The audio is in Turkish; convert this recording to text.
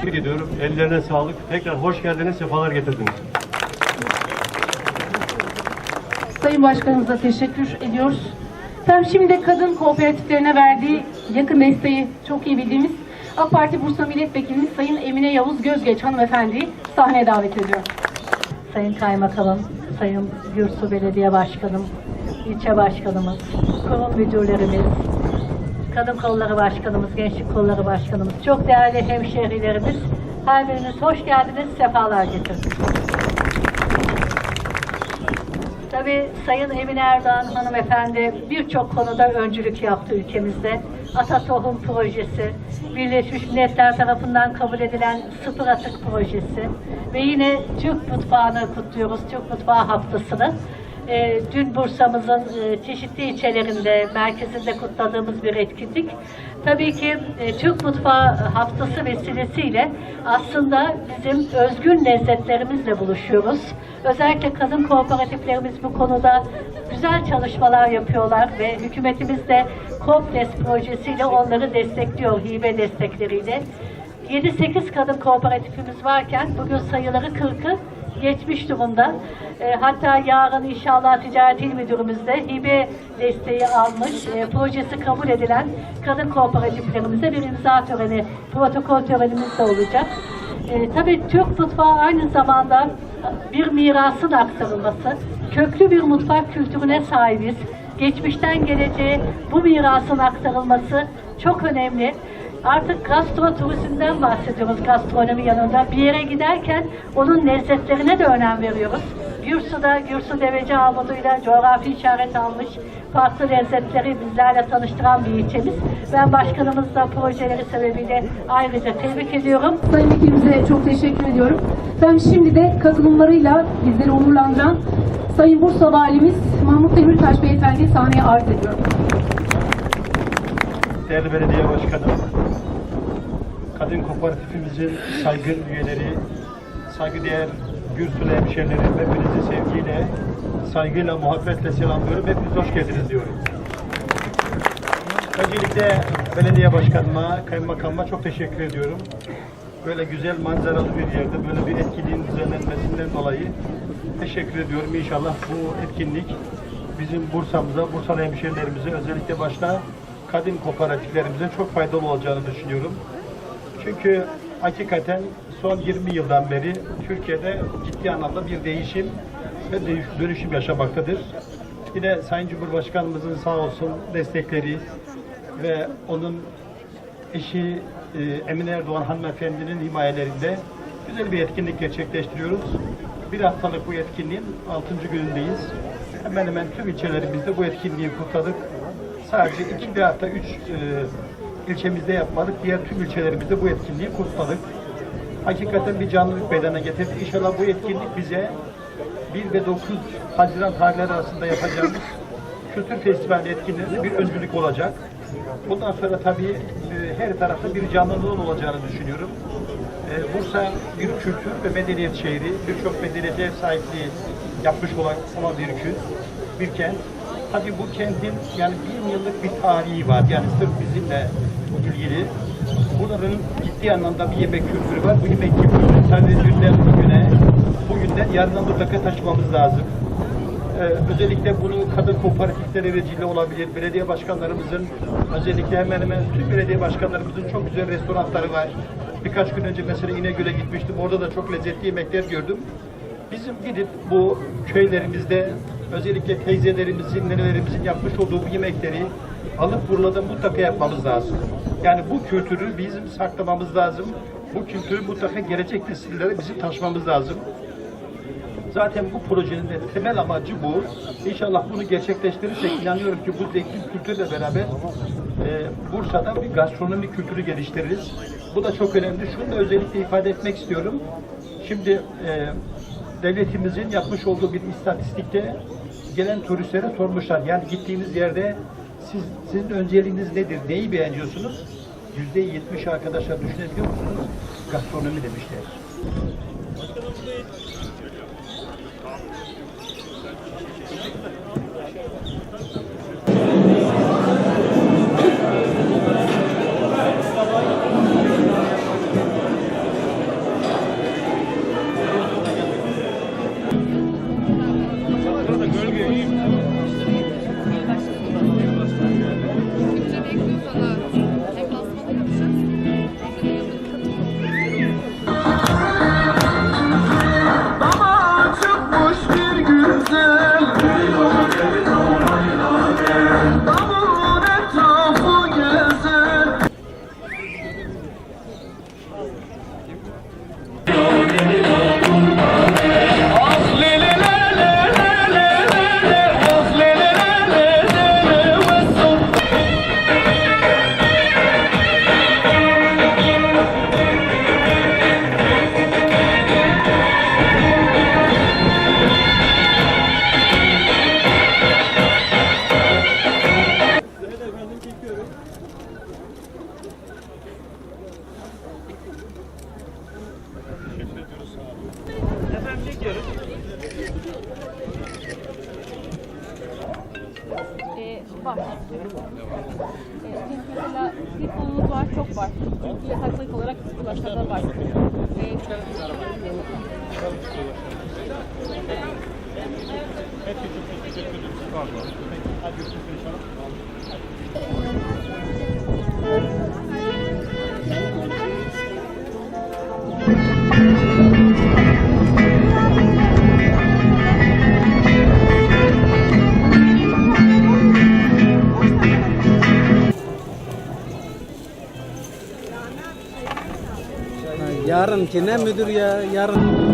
tebrik ediyorum. Ellerine sağlık. Tekrar hoş geldiniz, sefalar getirdiniz. Sayın Başkanımıza teşekkür ediyoruz. Efendim şimdi kadın kooperatiflerine verdiği yakın desteği çok iyi bildiğimiz AK Parti Bursa Milletvekilimiz Sayın Emine Yavuz Gözgeç hanımefendiyi sahneye davet ediyorum. Sayın Kaymakamım, Sayın Gürsu Belediye Başkanım, ilçe başkanımız, kurum müdürlerimiz, kadın kolları başkanımız, gençlik kolları başkanımız, çok değerli hemşehrilerimiz, her biriniz hoş geldiniz, sefalar getirdiniz. Tabii Sayın Emine Erdoğan hanımefendi birçok konuda öncülük yaptı ülkemizde. Ata Tohum Projesi, Birleşmiş Milletler tarafından kabul edilen Sıfır Atık Projesi ve yine Türk mutfağını kutluyoruz, Türk Mutfağı Haftası'nı. Ee, dün Bursa'mızın e, çeşitli ilçelerinde, merkezinde kutladığımız bir etkinlik. Tabii ki e, Türk Mutfağı Haftası vesilesiyle aslında bizim özgün lezzetlerimizle buluşuyoruz. Özellikle kadın kooperatiflerimiz bu konuda güzel çalışmalar yapıyorlar ve hükümetimiz de Koples projesiyle onları destekliyor, hibe destekleriyle. 7-8 kadın kooperatifimiz varken bugün sayıları 40'ı geçmiş durumda. E, hatta yarın inşallah Ticaret İl Müdürümüz hibe desteği almış, e, projesi kabul edilen kadın kooperatiflerimize bir imza töreni, protokol törenimiz de olacak. E, tabii Türk mutfağı aynı zamanda bir mirasın aktarılması, köklü bir mutfak kültürüne sahibiz. Geçmişten geleceğe bu mirasın aktarılması çok önemli. Artık gastro turizmden bahsediyoruz gastronomi yanında. Bir yere giderken onun lezzetlerine de önem veriyoruz. Gürsu'da Gürsu Deveci Armudu'yla coğrafi işaret almış farklı lezzetleri bizlerle tanıştıran bir ilçemiz. Ben başkanımızla projeleri sebebiyle ayrıca tebrik ediyorum. Sayın Vekilimize çok teşekkür ediyorum. Efendim şimdi de katılımlarıyla bizleri onurlandıran Sayın Bursa Valimiz Mahmut Demirtaş Beyefendi'yi sahneye arz ediyorum. Değerli belediye başkanım, kadın kooperatifimizin saygın üyeleri, saygıdeğer Gürsül hemşehrilerim, hepinizi sevgiyle, saygıyla, muhabbetle selamlıyorum. Hepiniz hoş geldiniz diyorum. Öncelikle belediye başkanıma, kaymakamıma çok teşekkür ediyorum. Böyle güzel manzaralı bir yerde böyle bir etkinliğin düzenlenmesinden dolayı teşekkür ediyorum. İnşallah bu etkinlik bizim Bursa'mıza, Bursalı hemşehrilerimize özellikle başta kadın kooperatiflerimize çok faydalı olacağını düşünüyorum. Çünkü hakikaten son 20 yıldan beri Türkiye'de ciddi anlamda bir değişim ve dönüşüm yaşamaktadır. Yine Sayın Cumhurbaşkanımızın sağ olsun destekleri ve onun eşi e, Emine Erdoğan hanımefendinin himayelerinde güzel bir etkinlik gerçekleştiriyoruz. Bir haftalık bu etkinliğin 6. günündeyiz. Hemen hemen tüm ilçelerimizde bu etkinliği kutladık. Sadece iki bir hafta üç e, ilçemizde yapmadık. Diğer tüm ilçelerimizde bu etkinliği kutladık. Hakikaten bir canlılık meydana getirdi. İnşallah bu etkinlik bize 1 ve 9 Haziran tarihleri arasında yapacağımız kültür festivali etkinliğinde bir öncülük olacak. Bundan sonra tabii e, her tarafta bir canlılığın olacağını düşünüyorum. E, Bursa bir kültür ve medeniyet şehri, birçok medeniyete ev sahipliği yapmış olan, olan bir kent, bir kent. Tabii bu kentin yani bin yıllık bir tarihi var. Yani sırf bizimle ilgili. Bunların ciddi anlamda bir yemek kültürü var. Bu yemek kültürünü tabii dünden bugüne, bugünden yarına mutlaka taşımamız lazım. Ee, özellikle bunu kadın kooperatifleri vecile olabilir. Belediye başkanlarımızın özellikle hemen hemen tüm belediye başkanlarımızın çok güzel restoranları var. Birkaç gün önce mesela İnegöl'e gitmiştim. Orada da çok lezzetli yemekler gördüm. Bizim gidip bu köylerimizde özellikle teyzelerimizin, nenelerimizin yapmış olduğu bu yemekleri alıp burada mutlaka yapmamız lazım. Yani bu kültürü bizim saklamamız lazım. Bu kültürü mutlaka gelecek nesillere bizim taşımamız lazım. Zaten bu projenin de temel amacı bu. İnşallah bunu gerçekleştirirsek inanıyorum ki bu zengin kültürle beraber e, Bursa'da bir gastronomi kültürü geliştiririz. Bu da çok önemli. Şunu da özellikle ifade etmek istiyorum. Şimdi e, devletimizin yapmış olduğu bir istatistikte gelen turistlere sormuşlar. Yani gittiğiniz yerde siz, sizin önceliğiniz nedir? Neyi beğeniyorsunuz? Yüzde yetmiş arkadaşlar düşünebiliyor musunuz? Gastronomi demişler. Gölge iyi. 嗯。Ee, var. Ee, biz mesela bir konumuz var, çok var. Çünkü yataklık olarak ulaşlarda var. Ee, Hadi görüşürüz inşallah. Yarın ki ne müdür ya? Yarın